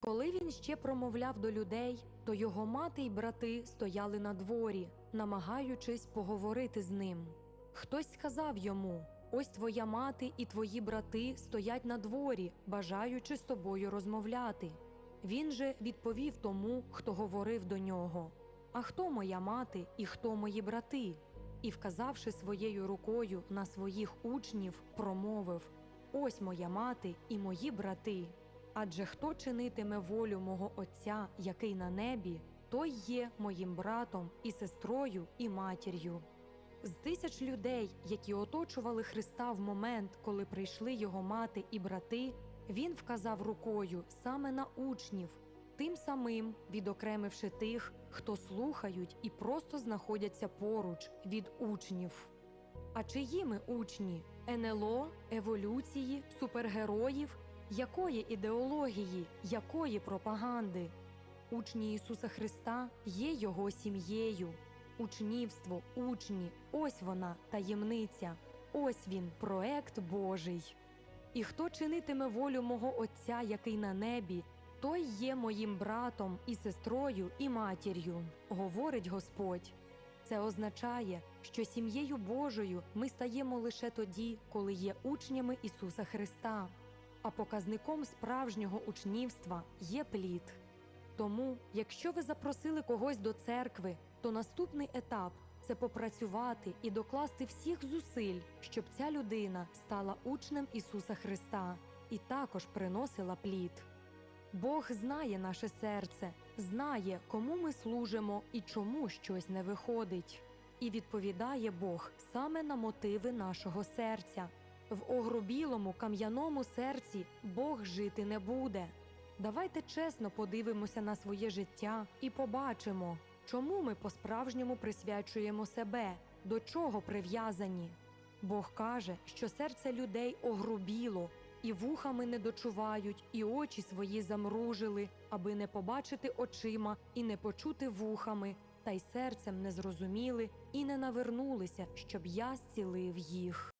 Коли він ще промовляв до людей, то його мати й брати стояли на дворі, намагаючись поговорити з ним. Хтось сказав йому: Ось твоя мати і твої брати стоять на дворі, бажаючи з тобою розмовляти. Він же відповів тому, хто говорив до нього: А хто моя мати і хто мої брати? І, вказавши своєю рукою на своїх учнів, промовив: Ось моя мати і мої брати. Адже хто чинитиме волю мого Отця, який на небі, той є моїм братом і сестрою і матір'ю. З тисяч людей, які оточували Христа в момент, коли прийшли його мати і брати, він вказав рукою саме на учнів, тим самим відокремивши тих, хто слухають і просто знаходяться поруч від учнів. А чиї ми учні? НЛО, еволюції, супергероїв? Якої ідеології, якої пропаганди? Учні Ісуса Христа є Його сім'єю. Учнівство, учні, ось вона таємниця, ось він проект Божий. І хто чинитиме волю мого Отця, який на небі, той є моїм братом і сестрою і матір'ю, говорить Господь. Це означає, що сім'єю Божою ми стаємо лише тоді, коли є учнями Ісуса Христа, а показником справжнього учнівства є плід. Тому, якщо ви запросили когось до церкви, то наступний етап це попрацювати і докласти всіх зусиль, щоб ця людина стала учнем Ісуса Христа і також приносила плід. Бог знає наше серце, знає, кому ми служимо і чому щось не виходить. І відповідає Бог саме на мотиви нашого серця. В огрубілому кам'яному серці Бог жити не буде. Давайте чесно подивимося на своє життя і побачимо, чому ми по-справжньому присвячуємо себе, до чого прив'язані. Бог каже, що серце людей огрубіло, і вухами не дочувають, і очі свої замружили, аби не побачити очима і не почути вухами, та й серцем не зрозуміли і не навернулися, щоб я зцілив їх.